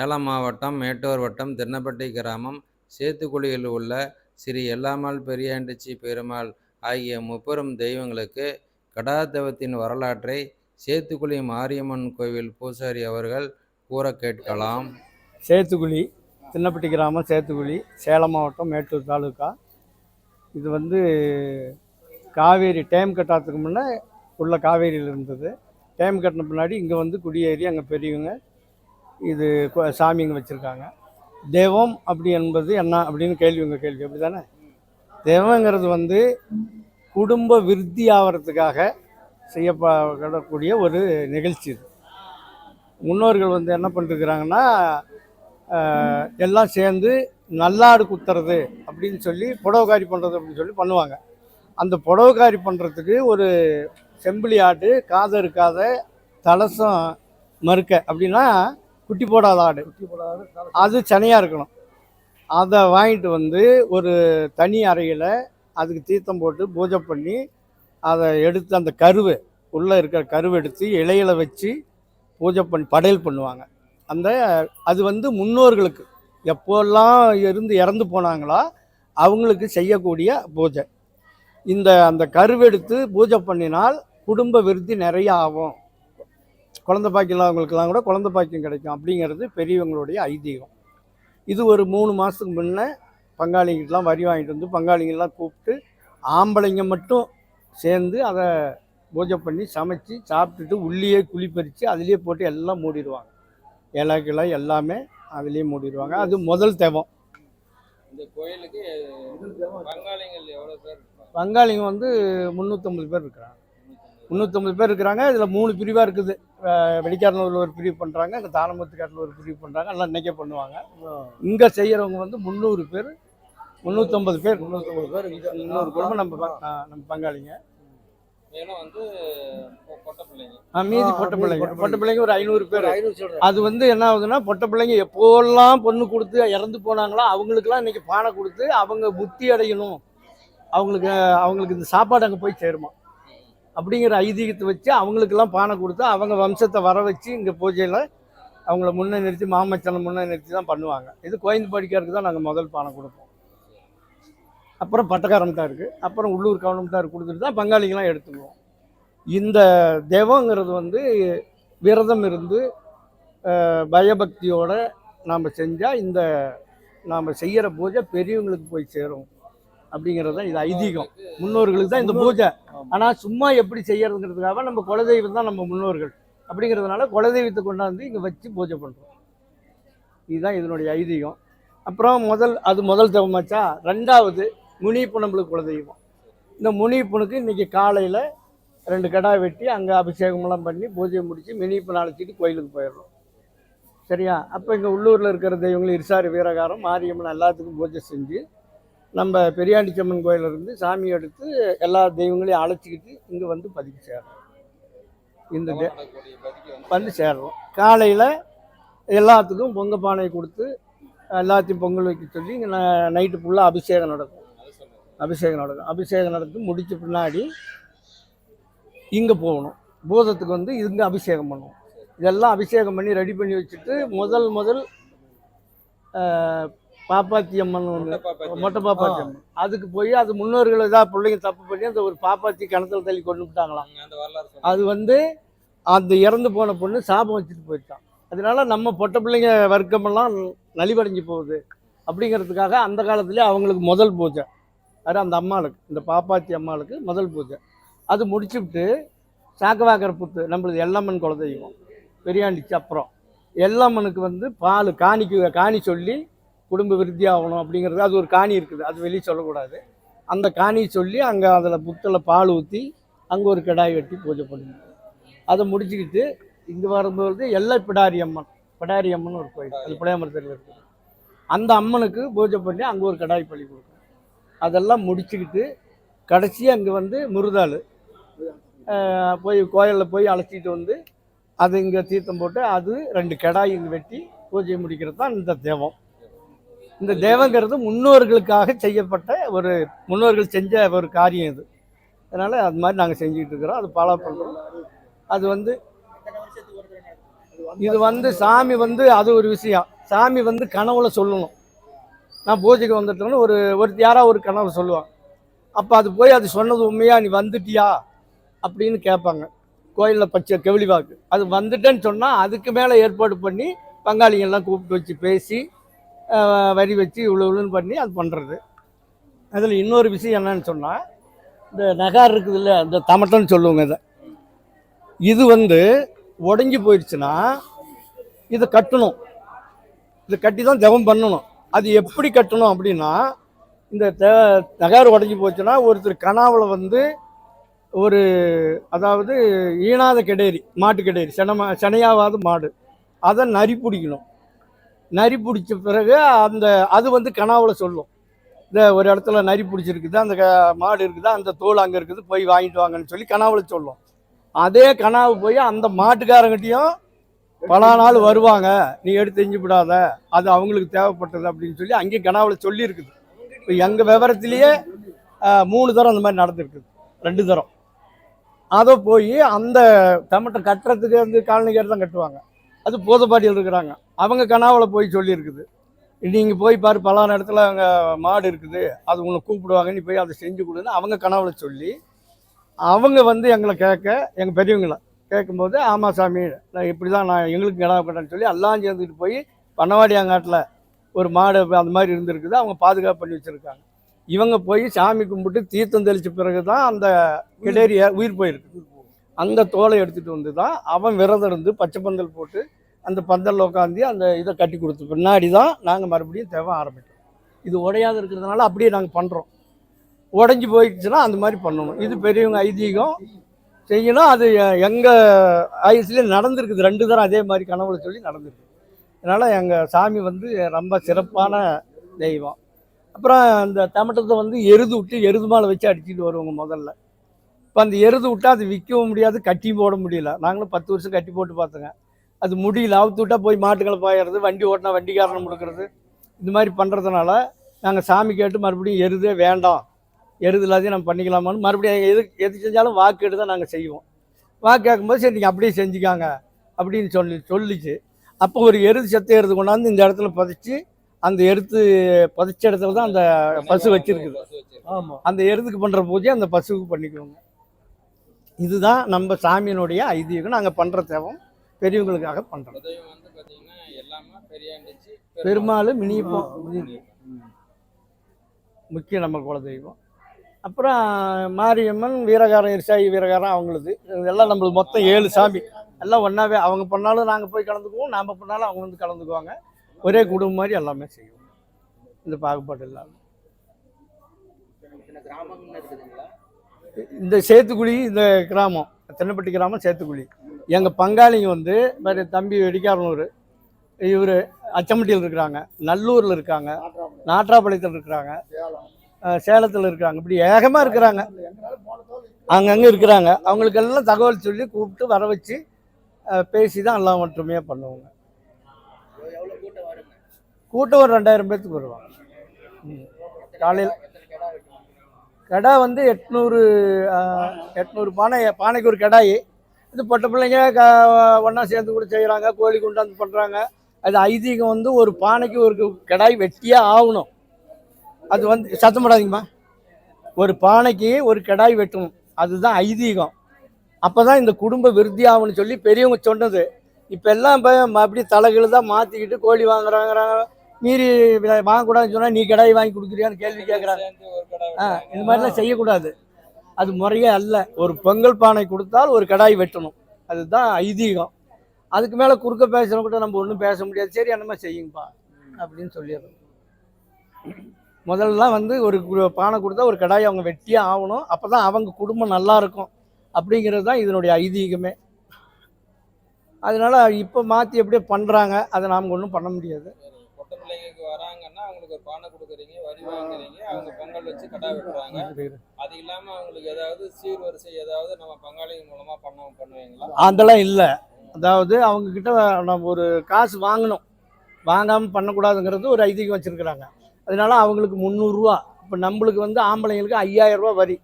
சேலம் மாவட்டம் மேட்டூர் வட்டம் தென்னப்பட்டி கிராமம் சேத்துக்குழியில் உள்ள ஸ்ரீ எல்லாம்மாள் பெரியாண்டச்சி பெருமாள் ஆகிய முப்பெரும் தெய்வங்களுக்கு கடாதவத்தின் வரலாற்றை சேத்துக்குழி மாரியம்மன் கோவில் பூசாரி அவர்கள் கூற கேட்கலாம். சேத்துக்குழி தின்னப்பட்டி கிராமம் சேத்துக்குழி சேலம் மாவட்டம் மேட்டூர் தாலுக்கா இது வந்து காவேரி டேம் கட்டாததுக்கு முன்னே உள்ள காவேரியில் இருந்தது. டேம் கட்டின பின்னாடி இங்கே வந்து குடியேறி அங்கே பெரியவங்க இது சாமிங்க சாமி இங்கே வச்சுருக்காங்க. தெய்வம் அப்படி என்பது என்ன அப்படின்னு கேள்வி உங்கள் கேள்வி அப்படி தானே தெய்வங்கிறது வந்து குடும்ப விருத்தி ஆகிறதுக்காக செய்யப்படக்கூடிய ஒரு நிகழ்ச்சி இது. முன்னோர்கள் வந்து என்ன பண்ணிருக்கிறாங்கன்னா எல்லாம் சேர்ந்து நல்லாடு குத்துறது அப்படின்னு சொல்லி புடவைக்காரி பண்ணுறது அப்படின்னு சொல்லி பண்ணுவாங்க. அந்த புடவைக்காரி பண்ணுறதுக்கு ஒரு செம்பிளி ஆடு காது இருக்காத தலசம் மறுக்க அப்படின்னா குட்டி போடாத ஆடு. அது சனையாக இருக்கணும். அதை வாங்கிட்டு வந்து ஒரு தனி அறையில் அதுக்கு தீர்த்தம் போட்டு பூஜை பண்ணி அதை எடுத்து அந்த கருவு உள்ளே இருக்கிற கருவு எடுத்து இலையில வச்சு பூஜை பண்ணி படையல் பண்ணுவாங்க. அந்த அது வந்து முன்னோர்களுக்கு எப்போல்லாம் இருந்து இறந்து போனாங்களோ அவங்களுக்கு செய்யக்கூடிய பூஜை. இந்த அந்த கருவெடுத்து பூஜை பண்ணினால் குடும்ப விருத்தி நிறைய ஆகும். குழந்தை பாக்கியம் இல்லாதவங்களுக்கெல்லாம் கூட குழந்தை பாக்கியம் கிடைக்கும் அப்படிங்கிறது பெரியவங்களுடைய ஐதீகம். இது ஒரு மூணு மாதத்துக்கு முன்னே பங்காளிங்கிட்டலாம் வரி வாங்கிட்டு வந்து பங்காளிங்கெல்லாம் கூப்பிட்டு ஆம்பளைங்க மட்டும் சேர்ந்து அதை பூஜை பண்ணி சமைச்சு சாப்பிட்டுட்டு உள்ளியே குழி பறித்து அதுலேயே போட்டு எல்லாம் மூடிடுவாங்க. இலை கிளை எல்லாமே அதுலேயே மூடிடுவாங்க. அது முதல் தேவம். இந்த கோயிலுக்கு பங்காளிகள் எவ்வளோ பேர் பங்காளிங்க வந்து முந்நூற்றம்பது பேர் இருக்கிறாங்க. முந்நூற்றம்பது பேர் இருக்கிறாங்க. இதில் மூணு பிரிவாக இருக்குது. வெடிக்காரனூரில் ஒரு பிரிவு பண்ணுறாங்க இங்கே தாளமுத்துக்காட்டில் ஒரு பிரிவு பண்ணுறாங்க எல்லாம் இன்றைக்கே பண்ணுவாங்க. இங்கே செய்கிறவங்க வந்து முந்நூறு பேர் முந்நூற்றம்பது பேர். முந்நூற்றம்பது பேர் முந்நூறு குடும்பம் நம்ம நம்ம பங்காளிங்க. மேலும் வந்து பொட்ட பிள்ளைங்க. ஆ, மீதி பொட்ட பிள்ளைங்க. பொட்ட பிள்ளைங்க. ஒரு ஐநூறு பேர். அது வந்து என்ன ஆகுதுன்னா பொட்ட பிள்ளைங்க எப்போல்லாம் பொண்ணு கொடுத்து இறந்து போனாங்களோ அவங்களுக்குலாம் இன்னைக்கு பானை கொடுத்து அவங்க புத்தி அடையணும். அவங்களுக்கு அவங்களுக்கு இந்த சாப்பாடு அங்கே போய் சேருமா. அப்படிங்கிற ஐதீகத்தை வச்சு அவங்களுக்கெல்லாம் பானை கொடுத்து அவங்க வம்சத்தை வர வச்சு இங்கே பூஜையில் அவங்கள முன்னே நிறுத்தி மாமச்சனை முன்னே நிறுத்தி தான் பண்ணுவாங்க. இது கோயந்து படிக்கிறதுக்கு தான் நாங்கள் முதல் பானை கொடுப்போம். அப்புறம் பட்டக்காரம் தான் இருக்குது அப்புறம் உள்ளூர் கவனம் தான் கொடுத்துட்டு தான் பங்காளிங்கெல்லாம் எடுத்துக்குவோம். இந்த தெய்வங்கிறது வந்து விரதம் இருந்து பயபக்தியோடு நாம் செஞ்சால் இந்த நாம் செய்கிற பூஜை பெரியவங்களுக்கு போய் சேரும். அப்படிங்கிறது தான் இது ஐதீகம். முன்னோர்களுக்கு தான் இந்த பூஜை. ஆனால் சும்மா எப்படி செய்யறதுங்கிறதுக்காக நம்ம குலதெய்வம் தான் நம்ம முன்னோர்கள். அப்படிங்கிறதுனால குலதெய்வத்தை கொண்டாந்து இங்கே வச்சு பூஜை பண்ணுறோம் இதுதான் இதனுடைய ஐதீகம். அப்புறம் முதல் அது முதல் தவமாச்சா ரெண்டாவது முனிப்பு நம்மளுக்கு குலதெய்வம். இந்த முனிப்புனுக்கு இன்னைக்கு காலையில் ரெண்டு கடா வெட்டி அங்கே அபிஷேகமெல்லாம் பண்ணி பூஜை முடித்து மினிப்பு அழைச்சிட்டு கோயிலுக்கு போயிடுறோம். சரியா? அப்போ இங்கே உள்ளூரில் இருக்கிற தெய்வங்கள் இருசாறு வீரகாரம் மாரியம்மன் எல்லாத்துக்கும் பூஜை செஞ்சு நம்ம பெரியாண்டிச்சம்மன் கோயிலிருந்து சாமி எடுத்து எல்லா தெய்வங்களையும் அழைச்சிக்கிட்டு இங்கே வந்து பதுக்கி சேர்றோம். இந்த தே வந்து சேர்றோம். காலையில் எல்லாத்துக்கும் பொங்க பானை கொடுத்து எல்லாத்தையும் பொங்கல் வைக்க சொல்லி இங்கே நைட்டு ஃபுல்லாக அபிஷேகம் நடக்கும். அபிஷேகம் நடக்கும். அபிஷேகம் நடந்து முடித்த பின்னாடி இங்கே போகணும். பூதத்துக்கு வந்து இங்கே அபிஷேகம் பண்ணுவோம். இதெல்லாம் அபிஷேகம் பண்ணி ரெடி பண்ணி வச்சுட்டு முதல் முதல் பாப்பாத்தி அம்மன் ஒன்று மொட்டை பாப்பாத்தி அம்மன். அதுக்கு போய் அது முன்னோர்கள் ஏதாவது பிள்ளைங்க தப்பு பண்ணி அந்த ஒரு பாப்பாத்தி கிணத்துல தள்ளி கொண்டு விட்டாங்களாம். அந்த வரலாறு அது வந்து அந்த இறந்து போன பொண்ணு சாபம் வச்சுட்டு போயிட்டான். அதனால நம்ம பொட்டை பிள்ளைங்க வர்க்கமெல்லாம் நலிவடைஞ்சு போகுது. அப்படிங்கிறதுக்காக அந்த காலத்துலேயே அவங்களுக்கு முதல் பூஜை. அது அந்த அம்மாளுக்கு. இந்த பாப்பாத்தி அம்மாளுக்கு முதல் பூஜை. அது முடிச்சுவிட்டு சாக்கவாக்கர புத்து நம்மளது எல்லம்மன் குலதெய்வம். பெரியாண்டிச்சு அப்புறம். எல்லம்மனுக்கு வந்து பால் காணிக்கு காணி சொல்லி குடும்ப விருத்தி ஆகணும் அப்படிங்கிறது அது ஒரு காணி இருக்குது. அது வெளியே சொல்லக்கூடாது. அந்த காணி சொல்லி அங்கே அதில் புத்தில் பால் ஊற்றி அங்கே ஒரு கிடாய் வெட்டி பூஜை பண்ணுவோம். அதை முடிச்சுக்கிட்டு இங்கே வரும்போது எல்லை பிடாரி அம்மன் பிடாரி அம்மன் ஒரு கோயில். அது புளியமரத்தில் இருக்குது. அந்த அம்மனுக்கு பூஜை பண்ணி அங்கே ஒரு கடாய் பள்ளி கொடுக்கும். அதெல்லாம் முடிச்சுக்கிட்டு கடைசியாக அங்கே வந்து முருதாள் போய் கோயிலில் போய் அழைச்சிட்டு வந்து அது இங்கே தீர்த்தம் போட்டு அது ரெண்டு கடாய் இங்கே வெட்டி பூஜை முடிக்கிறது தான் இந்த தெய்வம். இந்த தெய்வங்கிறது முன்னோர்களுக்காக செய்யப்பட்ட ஒரு முன்னோர்கள் செஞ்ச ஒரு காரியம் இது. அதனால் அது மாதிரி நாங்கள் செஞ்சுக்கிட்டு இருக்கிறோம். அது ஃபாலோ பண்ணுறோம் அது வந்து இது வந்து சாமி வந்து அது ஒரு விஷயம். சாமி வந்து கனவுல சொல்லணும். நான் பூஜைக்கு வந்துட்டேன்னு ஒரு ஒரு யாராவது ஒரு கனவு சொல்லுவாங்க. அப்போ அது போய் அது சொன்னது உண்மையா? நீ வந்துட்டியா? அப்படின்னு கேட்பாங்க. கோயிலில் பச்சை கெவிலி வாக்கு. அது வந்துட்டேன்னு சொன்னால் அதுக்கு மேலே ஏற்பாடு பண்ணி பங்காளிகள்லாம் கூப்பிட்டு வச்சு பேசி வரி வச்சு இவ்வளோ இவ்வளோன்னு பண்ணி அது பண்ணுறது அதில் இன்னொரு விஷயம் என்னன்னு சொன்னால் இந்த நகார் இருக்குது இல்லை இந்த தமட்டன்னு சொல்லுவோங்க இதை. இது வந்து உடஞ்சி போயிடுச்சுன்னா இதை கட்டணும். இதை கட்டி தான் ஜபம் பண்ணணும். அது எப்படி கட்டணும் அப்படின்னா இந்த த நகார் உடஞ்சி போச்சுன்னா ஒருத்தர் கனாவில் வந்து ஒரு அதாவது ஈனாத கெடேரி மாட்டு கிடேரி செனமா செனையாவாத மாடு. அதை நரி பிடிக்கணும். நரி பிடிச்ச பிறகு அந்த அது வந்து கனாவில் சொல்லும். இந்த ஒரு இடத்துல நரி பிடிச்சிருக்குது அந்த க- மாடு இருக்குது அந்த தோல் அங்கே இருக்குது போய் வாங்கிட்டு வாங்கன்னு சொல்லி கனாவில் சொல்லும். அதே கனாவு போய் அந்த மாட்டுக்காரங்கிட்டையும் பல நாள் வருவாங்க நீ எடுத்து எஞ்சிவிடாத அது அவங்களுக்கு தேவைப்பட்டது அப்படின்னு சொல்லி அங்கேயும் கனாவில் சொல்லியிருக்குது. இப்போ எங்கள் விவரத்திலேயே மூணு தரம் அந்த மாதிரி நடந்திருக்குது ரெண்டு தரம். அதை போய் அந்த டமட்டை கட்டுறதுக்கு வந்து காலனிக்கார் தான் கட்டுவாங்க. அது போதப்பாட்டியில் இருக்கிறாங்க. அவங்க கனாவில் போய் சொல்லியிருக்குது. நீங்கள் போய் பாரு பலான இடத்துல அங்கே மாடு இருக்குது. அது உன்னை கூப்பிடுவாங்க நீ போய் அதை செஞ்சு கொடுன்னு அவங்க கனவில் சொல்லி அவங்க வந்து எங்களை கேட்க எங்கள் பெரியவங்களை கேட்கும்போது ஆமாம் சாமி நான் இப்படி தான் நான் எங்களுக்கு கிடா கட்டேன்னு சொல்லி எல்லாம் சேர்ந்துட்டு போய் பன்னவாடியாங்காட்டில் ஒரு மாடு அந்த மாதிரி இருந்திருக்குது. அவங்க பாதுகாப்பு பண்ணி வச்சுருக்காங்க. இவங்க போய் சாமி கும்பிட்டு தீர்த்தம் தெளித்த பிறகு தான் அந்த கிடேரிய உயிர் போயிருக்கு. அந்த தோலை எடுத்துகிட்டு வந்து தான் அவன் விரதம் இருந்து பச்சை பந்தல் போட்டு அந்த பந்தலில் உட்காந்து அந்த இதை கட்டி கொடுத்து. பின்னாடி தான் நாங்கள் மறுபடியும் தேவை ஆரம்பித்தோம். இது உடையாத இருக்கிறதுனால அப்படியே நாங்கள் பண்ணுறோம் உடஞ்சி போயிடுச்சுன்னா அந்த மாதிரி பண்ணணும் இது பெரியவங்க ஐதீகம். செய்யணும். அது எங்கள் ஆயுஸ்லேயே நடந்திருக்குது. ரெண்டு தரம் அதே மாதிரி கனவுல சொல்லி நடந்திருக்கு. அதனால் எங்கள் சாமி வந்து ரொம்ப சிறப்பான தெய்வம். அப்புறம் அந்த தமட்டத்தை வந்து எருது விட்டு எருது மாலை வச்சு அடிச்சுட்டு வருவாங்க முதல்ல. இப்போ அந்த எருது விட்டா அது விற்கவும் முடியாது கட்டி போட முடியல. நாங்களும் பத்து வருஷம் கட்டி போட்டு பார்த்தோங்க. அது முடியல அவுத்து விட்டா போய் மாட்டுக்களை பாயறது வண்டி ஓட்டினா வண்டிக்காரனை முடுக்கிறது. இந்த மாதிரி பண்ணுறதுனால நாங்கள் சாமி கேட்டு மறுபடியும் எருதே வேண்டாம். எருது எல்லாத்தையும் நம்ம பண்ணிக்கலாமான்னு மறுபடியும் எது எது செஞ்சாலும் வாக்கு எடுத்து தான் நாங்கள் செய்வோம். வாக்கு கேட்கும்போது சரி நீங்கள் அப்படியே செஞ்சுக்காங்க அப்படின்னு சொல்லி சொல்லிச்சு. அப்போ ஒரு எருது செத்த எருது கொண்டாந்து இந்த இடத்துல பதிச்சு அந்த எருத்து பதிச்ச இடத்துல தான் அந்த பசு வச்சிருக்குது. ஆமாம் அந்த எருதுக்கு பண்ணுற பூஜை அந்த பசுவுக்கு பண்ணிக்குவோங்க. இதுதான் நம்ம சாமியினுடைய ஐதீகம். நாங்கள் பண்ணுற தேவம் பெரியவங்களுக்காக பண்ணுறோம் பெருமாள் மினிப்போம் முக்கிய நம்ம குலதெய்வம். அப்புறம் மாரியம்மன் வீரகாரம் இருசாயி வீரகாரம் அவங்களுது. இதெல்லாம் நம்மளுக்கு மொத்தம் ஏழு சாமி. எல்லாம் ஒன்றாவே அவங்க பண்ணாலும் நாங்கள் போய் கலந்துக்குவோம் நாம் பண்ணாலும் அவங்க வந்து கலந்துக்குவாங்க. ஒரே குடும்பம் மாதிரி எல்லாமே செய்வோம். இந்த பாகுபாடு இல்லாமல் இந்த சேத்துக்குழி இந்த கிராமம் தென்னப்பட்டி கிராமம் சேத்துக்குழி எங்கள் பங்காளிங்க வந்து வேறு தம்பி வெடிக்காரனூர். இவர் அச்சம்பட்டியில் இருக்கிறாங்க. நல்லூரில் இருக்காங்க. நாட்ராபாளையத்தில் இருக்கிறாங்க. சேலத்தில் இருக்கிறாங்க இப்படி ஏகமாக இருக்கிறாங்க. அங்கங்கே இருக்கிறாங்க. அவங்களுக்கெல்லாம் தகவல் சொல்லி கூப்பிட்டு வர வச்சு பேசி தான் எல்லாம் ஒற்றுமையாக பண்ணுவாங்க. கூட்டம் ஒரு ரெண்டாயிரம் பேர்த்துக்கு வருவாங்க. காலையில் கடை வந்து எட்நூறு எட்நூறு பானை பானைக்கு ஒரு கடாய். இது பொட்ட பிள்ளைங்க க ஒன்றா சேர்ந்து கூட செய்கிறாங்க கோழி கொண்டாந்து பண்ணுறாங்க அது ஐதீகம் வந்து ஒரு பானைக்கு ஒரு கடாய் வெட்டியே ஆகணும். அது வந்து சத்தம் போடாதீங்கம்மா. ஒரு பானைக்கு ஒரு கடாய் வெட்டணும். அதுதான் ஐதீகம். அப்போ தான் இந்த குடும்ப விருத்தி ஆகும்னு சொல்லி பெரியவங்க சொன்னது. இப்போ எல்லாம் இப்போ அப்படியே தலைகளை தான் மாற்றிக்கிட்டு கோழி வாங்குறாங்கிறாங்க. மீறி வாங்கக்கூடாதுன்னு சொன்னால் நீ கடாய் வாங்கி கொடுக்குறியான்னு கேள்வி கேட்குறாங்க. ஆ இந்த மாதிரிலாம் செய்யக்கூடாது. அது முறையே அல்ல. ஒரு பொங்கல் பானை கொடுத்தால் ஒரு கடாய் வெட்டணும். அதுதான் ஐதீகம். அதுக்கு மேலே குறுக்க பேசுகிறவங்க கூட நம்ம ஒன்றும் பேச முடியாது. சரி என்னமா செய்யுங்கப்பா அப்படின்னு சொல்லிடுறோம். முதல்லாம் வந்து ஒரு பானை கொடுத்தா ஒரு கடாய் அவங்க வெட்டியே ஆகணும். அப்போ தான் அவங்க குடும்பம் நல்லா இருக்கும். அப்படிங்கிறது தான் இதனுடைய ஐதீகமே. அதனால இப்போ மாற்றி எப்படியோ பண்ணுறாங்க அதை நாம் ஒன்றும் பண்ண முடியாது. அவங்களுக்கு ஒரு பானை கொடுக்குறீங்க வரி வாங்குறீங்க அவங்க பொங்கல் வச்சு கடா வெட்டுறாங்க. அது இல்லாம அவங்களுக்கு ஏதாவது சீர்வரிசை ஏதாவது நம்ம பங்காளிகள் மூலமா பண்ண பண்ணுவீங்களா? அதெல்லாம் இல்லை. அதாவது அவங்க கிட்ட நம்ம ஒரு காசு வாங்கணும். வாங்காமல் பண்ணக்கூடாதுங்கிறது ஒரு ஐதீகம் வச்சுருக்குறாங்க. அதனால அவங்களுக்கு முந்நூறுரூவா இப்போ நம்மளுக்கு வந்து ஆம்பளைங்களுக்கு ஐயாயிரம் வரி.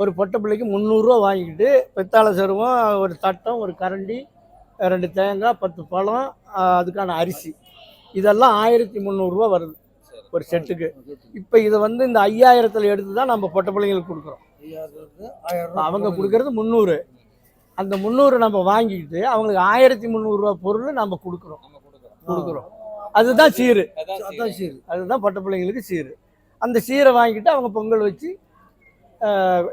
ஒரு பொட்டை பிள்ளைக்கு முந்நூறுரூவா வாங்கிக்கிட்டு பித்தாளை சருவம் ஒரு தட்டம் ஒரு கரண்டி ரெண்டு தேங்காய் பத்து பழம் அதுக்கான அரிசி. இதெல்லாம் ஆயிரத்தி முந்நூறுரூவா வருது. ஒரு செட்டுக்கு. இப்போ இதை வந்து இந்த ஐயாயிரத்தில் எடுத்து தான் நம்ம பொட்டை பிள்ளைங்களுக்கு கொடுக்குறோம். அவங்க கொடுக்கறது முந்நூறு. அந்த முந்நூறு நம்ம வாங்கிக்கிட்டு அவங்களுக்கு ஆயிரத்தி முந்நூறுரூவா பொருள் நம்ம கொடுக்குறோம். கொடுக்குறோம். கொடுக்குறோம். அதுதான் சீரு. அதான் சரி. அதுதான் பட்ட பிள்ளைங்களுக்கு சீரு. அந்த சீரை வாங்கிட்டு அவங்க பொங்கல் வச்சு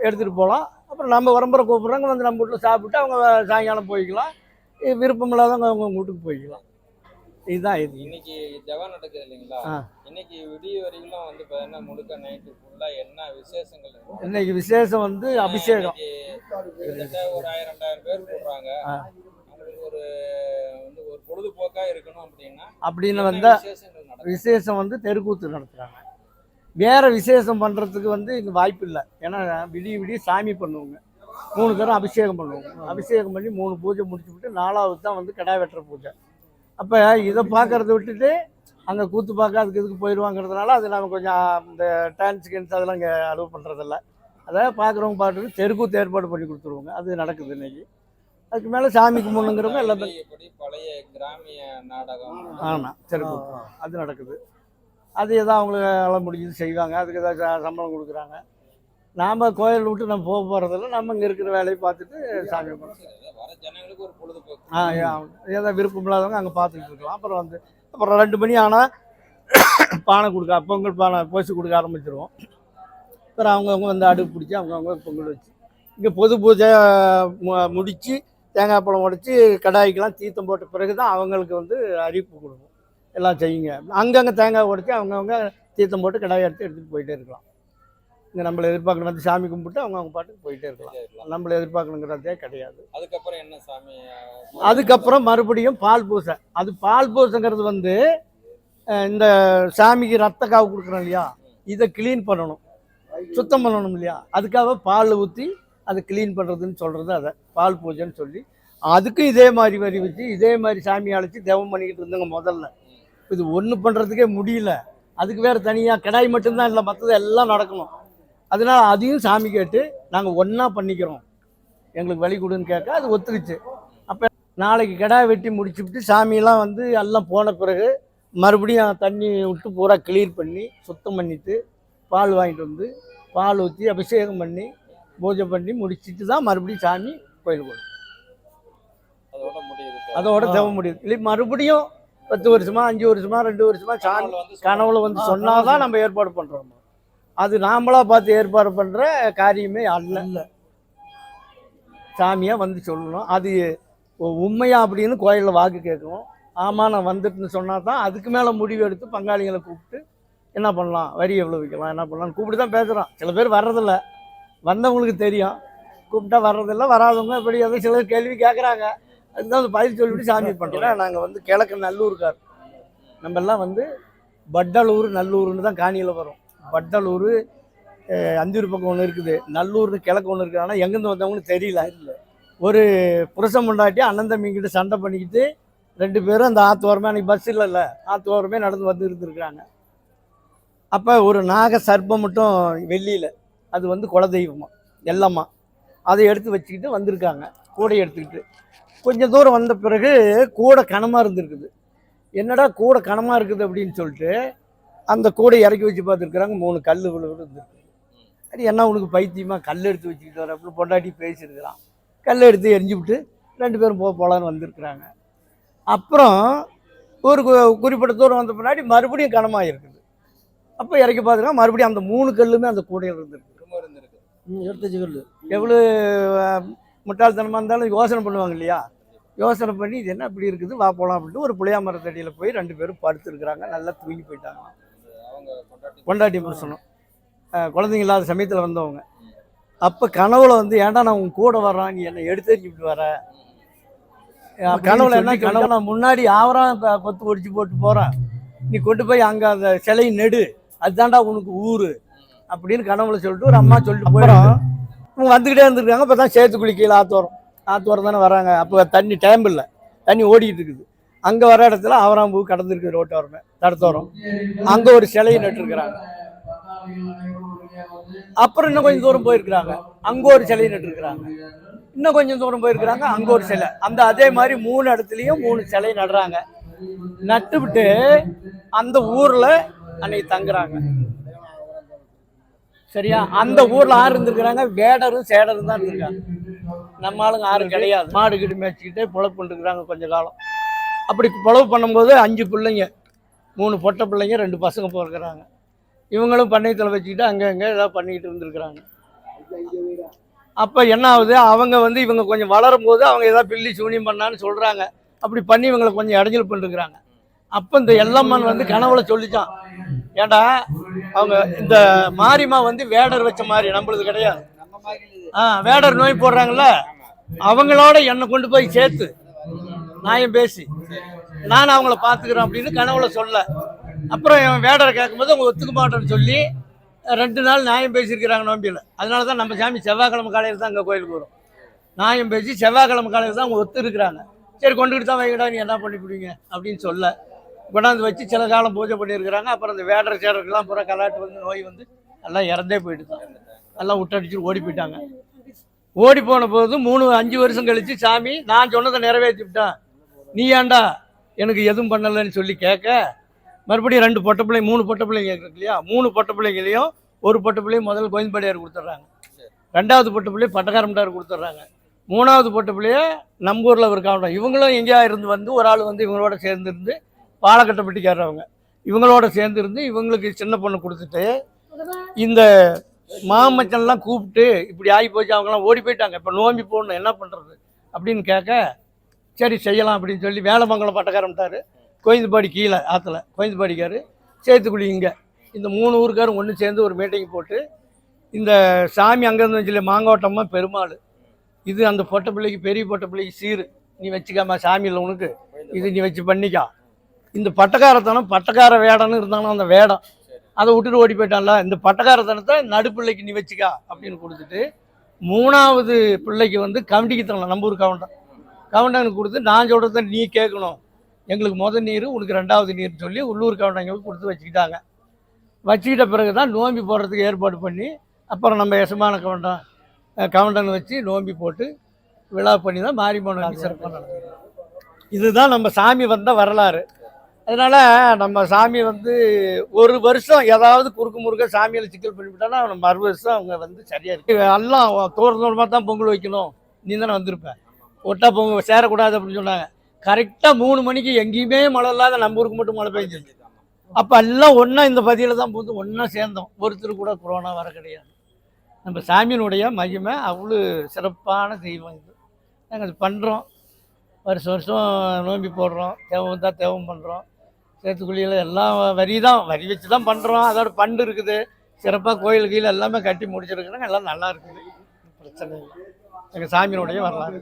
எடுத்துகிட்டு போகலாம். அப்புறம் நம்ம வரம்புற கூப்பிட்றாங்க வந்து நம்ம வீட்டில் சாப்பிட்டு அவங்க சாயங்காலம் போய்க்கலாம். விருப்பம் இல்லாதவங்க அவங்க வீட்டுக்கு போய்க்கலாம். இதுதான் இது. இன்னைக்கு ஜெபம் நடக்குது இல்லைங்களா. இன்னைக்கு விடிய வரைக்கும் வந்து பார்த்தீங்கன்னா முழுக்க நைட்டு ஃபுல்லா என்ன விசேஷங்கள்? இன்னைக்கு விசேஷம் வந்து அபிஷேகம். ஒரு ஆயிரம் ரெண்டாயிரம் பேர் கூடுறாங்க ஆ. அவங்களுக்கு ஒரு வந்து ஒரு பொழுதுபோக்கா இருக்கணும் அப்படின்னா அப்படின்னு நடக்கும் விசேஷம் வந்து தெருக்கூத்து நடத்துகிறாங்க வேற விசேஷம் பண்ணுறதுக்கு வந்து இங்கே வாய்ப்பு இல்லை. ஏன்னா விடிய விடிய சாமி பண்ணுவாங்க. மூணு தரம் அபிஷேகம் பண்ணுவாங்க. அபிஷேகம் பண்ணி மூணு பூஜை முடிச்சு விட்டு நாலாவது தான் வந்து கிடா வெட்டுற பூஜை. அப்போ இதை பார்க்கறத விட்டுட்டு அங்கே கூத்து பார்க்க அதுக்கு இதுக்கு போயிடுவாங்கிறதுனால அது நம்ம கொஞ்சம் இந்த டான்ஸ் கின்ஸ் அதெல்லாம் இங்கே அலோவ் பண்ணுறதில்ல அதாவது பார்க்குறவங்க பார்த்துட்டு தெருக்கூத்து ஏற்பாடு பண்ணி கொடுத்துருவாங்க. அது நடக்குது இன்னைக்கு. அதுக்கு மேலே சாமி கும்பிடணுங்கிறவங்க எல்லாமே பழைய கிராமிய நாடகம். ஆமாம் தெருக்கூத்து. அது நடக்குது. அது ஏதாவது அவங்களுக்கு எல்லாம் முடிஞ்சது செய்வாங்க. அதுக்கு ஏதாவது சம்பளம் கொடுக்குறாங்க. நாம் கோயில் விட்டு நம்ம போக போகிறதில்ல நம்ம இங்கே இருக்கிற வேலையை பார்த்துட்டு சாமி கும்பிடுறோம். வர ஒரு பொழுதுபோக்கு ஆ ஏதாவது விருப்பம் இல்லாதவங்க அங்கே பார்த்துக்கிட்டு இருக்கலாம். அப்புறம் வந்து அப்புறம் ரெண்டு மணி ஆனால் பானை கொடுக்க பொங்கல் பானை போசி கொடுக்க ஆரம்பிச்சிருவோம். அப்புறம் அவங்கவுங்க வந்து அடுப்பு பிடிச்சி அவங்கவுங்க பொங்கல் வச்சு இங்கே பொது பூஜை மு- தேங்காய் பழம் உடச்சி கடாய்க்கெலாம் தீர்த்தம் போட்ட பிறகு தான் அவங்களுக்கு வந்து அறிவிப்பு கொடுக்கும் எல்லாம் செய்யுங்க. அங்கங்கே தேங்காய் உடைச்சி அவங்கவுங்க தீர்த்தம் போட்டு கடாயை எடுத்து எடுத்துகிட்டு போயிட்டே இருக்கலாம். இங்கே நம்மளை எதிர்பார்க்கணும் வந்து சாமி கும்பிட்டு அவங்க அவங்க பாட்டுக்கு போயிட்டே இருக்கலாம். நம்மளை எதிர்பார்க்கணுங்கிறதே கிடையாது. அதுக்கப்புறம் என்ன சாமி அதுக்கப்புறம் மறுபடியும் பால் பூசை. அது பால் பூசைங்கிறது வந்து இந்த சாமிக்கு ரத்த காவு கொடுக்குறோம் இல்லையா? இதை க்ளீன் பண்ணணும். சுத்தம் பண்ணணும் இல்லையா? அதுக்காக பால் ஊற்றி அதை க்ளீன் பண்ணுறதுன்னு சொல்கிறது அதை. பால் பூஜைன்னு சொல்லி. அதுக்கும் இதே மாதிரி வரி வச்சு இதே மாதிரி சாமி அழைச்சி தெவம் பண்ணிக்கிட்டு இருந்தாங்க முதல்ல. இது ஒன்று பண்ணுறதுக்கே முடியல. அதுக்கு வேறு தனியாக கிடாய் மட்டும்தான் இல்லை மற்றது எல்லாம் நடக்கணும். அதனால அதையும் சாமி கேட்டு நாங்கள் ஒன்றா பண்ணிக்கிறோம். எங்களுக்கு வழி கொடுன்னு கேட்க அது ஒத்துக்குச்சு. அப்போ நாளைக்கு கிடா வெட்டி முடிச்சுவிட்டு சாமியெல்லாம் வந்து எல்லாம் போன பிறகு மறுபடியும் தண்ணி விட்டு பூரா கிளீர் பண்ணி சுத்தம் பண்ணிட்டு பால் வாங்கிட்டு வந்து பால் ஊற்றி அபிஷேகம் பண்ணி பூஜை பண்ணி முடிச்சிட்டு தான் மறுபடியும் சாமி கோயிலுக்கு வரும் அதோட முடியுது அதோட தேவ முடியுது. இல்லை மறுபடியும் பத்து வருஷமா அஞ்சு வருஷமா ரெண்டு வருஷமா சாமி கனவுல வந்து கனவுல வந்து சொன்னாதான் நம்ம ஏற்பாடு பண்றோம். அது நாமளா பார்த்து ஏற்பாடு பண்ற காரியமே அல்ல. சாமியா வந்து சொல்லணும். அது உ- உண்மையா அப்படின்னு கோயிலில் வாக்கு கேட்கணும். ஆமா நான் வந்துட்டுன்னு சொன்னா தான் அதுக்கு மேல முடிவு எடுத்து பங்காளிகளை கூப்பிட்டு என்ன பண்ணலாம்? வரி எவ்வளோ வைக்கலாம் என்ன பண்ணலாம் கூப்பிட்டு தான் பேசுகிறோம் சில பேர் வர்றதில்ல. வந்தவங்களுக்கு தெரியும். கூப்பிட்டா வர்றதில்ல வராதவங்க இப்படி ஏதோ சிலர் கேள்வி கேட்குறாங்க அதுதான் அந்த பதில் சொல்லிவிட்டு சாமி பண்ணுறோம் நாங்கள் வந்து கிழக்கு நல்லூர்கார். நம்ம எல்லாம் வந்து பட்டலூர் நல்லூர்னு தான் காணியில் வரும். பட்டலூர் அஹ், அஞ்சூர் பக்கம் ஒன்று இருக்குது. நல்லூர்னு கிழக்கு ஒன்று இருக்குது. ஆனால் எங்கேருந்து வந்தவங்கன்னு தெரியல. ஒரு புருஷன் முண்டாட்டி அண்ணன் தம்பிங்கிட்ட சண்டை பண்ணிக்கிட்டு ரெண்டு பேரும் அந்த ஆத்தோரமே அன்றைக்கி பஸ் இல்லைல்ல ஆத்தோரமே நடந்து வந்து இருந்திருக்கிறாங்க. அப்போ ஒரு நாக சர்ப்பம் மட்டும் வெள்ளியில். அது வந்து குலதெய்வமா எல்லம்மா. அதை எடுத்து வச்சுக்கிட்டு வந்திருக்காங்க. கூடை எடுத்துக்கிட்டு. கொஞ்சம் தூரம் வந்த பிறகு கூடை கனமாக இருந்திருக்குது. என்னடா கூடை கனமாக இருக்குது அப்படின்னு சொல்லிட்டு அந்த கூடை இறக்கி வச்சு பார்த்துருக்குறாங்க. மூணு கல் விழுவு இருந்திருக்கு. அது என்ன உனக்கு பைத்தியமா? கல் எடுத்து வச்சுக்கிட்டு வர. அப்படி பொண்டாட்டி பேசியிருக்கிறான். கல் எடுத்து எரிஞ்சு விட்டு ரெண்டு பேரும் போக போகலான்னு வந்திருக்கிறாங்க. அப்புறம் ஒரு கு- குறிப்பிட்ட தூரம் வந்த பின்னாடி மறுபடியும் கனமாக இருக்குது அப்போ இறக்கி பார்த்துருக்காங்க. மறுபடியும் அந்த மூணு கல்லுமே அந்த கூடையில் இருந்திருக்கு. கல் எவ்வளோ முட்டாள்தனமாக இருந்தாலும் யோசனை பண்ணுவாங்க இல்லையா? யோசனை பண்ணி இது என்ன இப்படி இருக்குது? வா போகலாம் அப்படின்ட்டு ஒரு புளியா மரத்தடியில் போய் ரெண்டு பேரும் படுத்துருக்குறாங்க. நல்லா தூங்கி போயிட்டாங்க. கொண்டாட்டி புருஷனும். குழந்தைங்க இல்லாத சமயத்தில் வந்தவங்க. அப்போ கனவுல வந்து ஏன்டா நான் உன் கூட வர்றான்? நீ என்னை எடுத்து வர? அஹ் கனவுல என்ன கனவு நான் முன்னாடி ஆவரம் கொத்து ஒடிச்சு போட்டு போகிறேன் நீ கொண்டு போய் அங்கே அந்த சிலையை நெடு. அதுதான்டா உனக்கு ஊர். அப்படின்னு கனவுல சொல்லிட்டு ஒரு அம்மா சொல்லிட்டு போயிடும் இவங்க வந்துக்கிட்டே இருந்திருக்காங்க. இப்போ தான் சேத்து குளிக்கையில் ஆத்தோரம். ஆத்தோரம் தானே வராங்க. அப்போ தண்ணி டைம் இல்லை. தண்ணி ஓடிக்கிட்டு இருக்குது. அங்கே வர இடத்துல ஆவராம்பூ கடந்திருக்கு ரோட்டோரமே தடத்தோரம். அங்கே ஒரு சிலையை நட்டுருக்குறாங்க. அப்புறம் இன்னும் கொஞ்சம் தூரம் போயிருக்கிறாங்க. அங்கே ஒரு சிலையை நட்டுருக்குறாங்க. இன்னும் கொஞ்சம் தூரம் போயிருக்கிறாங்க அங்கே ஒரு சிலை. அந்த அதே மாதிரி மூணு இடத்துலையும் மூணு சிலை நடுறாங்க. நட்டுவிட்டு அந்த ஊரில் அன்னைக்கு தங்குறாங்க. சரியா? அந்த ஊரில் ஆறு இருந்திருக்கிறாங்க வேடரும் சேடரும் தான் இருந்திருக்காங்க. நம்ம ஆளுங்க ஆறு கிடையாது. மாடு கிட்டு மேய்ச்சிக்கிட்டே பொழப்பு பண்ணிருக்கிறாங்க கொஞ்ச காலம். அப்படி பொழவு பண்ணும்போது அஞ்சு பிள்ளைங்க மூணு பொட்டை பிள்ளைங்க ரெண்டு பசங்க பிறக்கிறாங்க. இவங்களும் பண்ணையத்தில் வச்சுக்கிட்டு அங்கே அங்கே ஏதாவது பண்ணிக்கிட்டு இருந்திருக்கிறாங்க. அப்போ என்ன ஆகுது? அவங்க வந்து இவங்க கொஞ்சம் வளரும் போது அவங்க ஏதாவது பில்லி சூனியம் பண்ணான்னு சொல்கிறாங்க அப்படி பண்ணி இவங்களை கொஞ்சம் இடைஞ்சல் பண்ணிருக்கிறாங்க. அப்போ இந்த எல்லம்மன் வந்து கனவுல சொல்லிச்சான். ஏண்டா அவங்க இந்த மாரிமா வந்து வேடர் வச்ச மாதிரி நம்மளுது கிடையாது. நம்ம மாதிரி ஆ வேடர் நோய் போடுறாங்கல்ல? அவங்களோட என்னை கொண்டு போய் சேர்த்து. நாயும் பேசி? நான் அவங்கள பார்த்துக்கிறேன் அப்படின்னு கனவுல சொல்ல. அப்புறம் என் வேடரை கேட்கும்போது அவங்க ஒத்துக்க மாட்டேன்னு சொல்லி ரெண்டு நாள் நியாயம் பேசியிருக்கிறாங்க நோம்பியில் அதனால தான் நம்ம சாமி செவ்வாய்க்கிழமை காலையில் தான் அங்கே கோயிலுக்கு வரும். நியாயம் பேசி செவ்வாய்க்கிழமை காலையில் தான் அவங்க ஒத்து இருக்கிறாங்க சரி கொண்டுக்கிட்டு தான் வைக்கடா நீ என்ன பண்ணி பிடிங்க அப்படின்னு சொல்ல. கொண்டாந்து வச்சு சில காலம் பூஜை பண்ணியிருக்கிறாங்க. அப்புறம் அந்த வேடரை சேரர்கள்லாம் பூரா கலாட்டு வந்து நோய் வந்து எல்லாம் இறந்தே போயிட்டு தான் எல்லாம் விட்டடிச்சுட்டு ஓடி போயிட்டாங்க. ஓடி போன போது மூணு அஞ்சு வருஷம் கழித்து சாமி நான் சொன்னதை நிறைவேற்றி விட்டேன் நீ ஏன்டா எனக்கு எதுவும் பண்ணலைன்னு சொல்லி கேட்க மறுபடியும் ரெண்டு பொட்டை பிள்ளை மூணு பொட்டை பிள்ளைங்க இருக்கு இல்லையா? மூணு பொட்டை பிள்ளைங்களையும் ஒரு பொட்டை பிள்ளையும் முதல்ல கோயம்பேடியார் கொடுத்துட்றாங்க. ரெண்டாவது பொட்டை பிள்ளைய பட்டகாரம்டார் கொடுத்துட்றாங்க. மூணாவது பொட்டை பிள்ளைய நம்ம ஊரில் ஒரு காவட்டம் இவங்களும் எங்கேயா இருந்து வந்து ஒரு ஆள் வந்து இவங்களோட சேர்ந்துருந்து பாலக்கட்டப்பட்டிக்காரவங்க இவங்களோட சேர்ந்து இருந்து இவங்களுக்கு சின்ன பொண்ணு கொடுத்துட்டு இந்த மாமச்சன்லாம் கூப்பிட்டு இப்படி ஆகி போச்சு அவங்களாம் ஓடி போயிட்டாங்க. இப்போ நோம்பி போடணும் என்ன பண்ணுறது அப்படின்னு கேட்க சரி செய்யலாம் அப்படின்னு சொல்லி வேலமங்கலம் பட்டக்காரம்ட்டார் கோயந்துபாடி கீழே ஆற்றுல கோயந்துபாடிக்காரு சேத்துக்குழி இங்கே. இந்த மூணு ஊருக்காரும் ஒன்று சேர்ந்து ஒரு மீட்டிங் போட்டு இந்த சாமி அங்கேருந்து சொல்லி மாங்கோட்டமாக பெருமாள். இது அந்த பொட்டை பிள்ளைக்கு பெரிய பொட்டை பிள்ளைக்கு சீரு. நீ வச்சுக்காமா சாமியில் உனக்கு. இது நீ வச்சு பண்ணிக்கா. இந்த பட்டக்காரத்தனம் பட்டக்கார வேடன்னு இருந்தாலும் அந்த வேடம். அதை விட்டுட்டு ஓடி போயிட்டான்ல. இந்த பட்டக்காரத்தனத்தை நடுப்பிள்ளைக்கு நீ வச்சுக்கா அப்படின்னு கொடுத்துட்டு மூணாவது பிள்ளைக்கு வந்து கமிட்டிக்கு தரலாம் நம்ம ஊர் கவுண்டனுக்கு கொடுத்து நான் சொல்கிறத நீ கேட்கணும். எங்களுக்கு முத நீர் உனக்கு ரெண்டாவது நீர்னு சொல்லி உள்ளூர் கவுண்டங்களுக்கு கொடுத்து வச்சுக்கிட்டாங்க. வச்சுக்கிட்ட பிறகு தான் நோம்பி போடுறதுக்கு ஏற்பாடு பண்ணி அப்புறம் நம்ம எசமான கவுண்டன் கவுண்டன் வச்சு நோம்பி போட்டு விழா பண்ணி தான் மாரியம்மன் சிறப்பாக நடந்தது இதுதான் நம்ம சாமி வந்த வரலாறு. அதனால நம்ம சாமி வந்து ஒரு வருஷம் ஏதாவது குறுக்கு முறுக்க சாமியில் சிக்கல் பண்ணிவிட்டோன்னா மறு வருஷம் அவங்க வந்து சரியா இருக்கு. எல்லாம் தூர தூரமாக தான் பொங்கல் வைக்கணும். நீ தானே வந்திருப்ப. ஒட்டா பொங்கல் சேரக்கூடாது அப்படின்னு சொன்னாங்க. கரெக்டாக மூணு மணிக்கு எங்கேயுமே மழை இல்லாத நம்ம ஊருக்கு மட்டும் மழை பெய்ஞ்சிருச்சு அப்போ எல்லாம் ஒன்றா இந்த பதியில் தான் போது ஒன்றா சேர்ந்தோம். ஒருத்தர் கூட கொரோனா வர கிடையாது. நம்ம சாமியினுடைய மகிமை அவ்வளோ சிறப்பான தெய்வம் இது. நாங்கள் அது பண்ணுறோம் வருஷம் வருஷம் நோம்பி போடுறோம். தேவம் தான் தேவம் பண்ணுறோம் சேத்துக்குழியில் எல்லாம் வரி தான். வரி வச்சு தான் பண்ணுறோம் அதோட பண்டு இருக்குது. சிறப்பாக கோயில் கீழே எல்லாமே கட்டி முடிச்சிருக்கிறாங்க எல்லாம் நல்லா இருக்குது. பிரச்சனை இல்லை. எங்கள் சாமியினுடைய வரலாறு.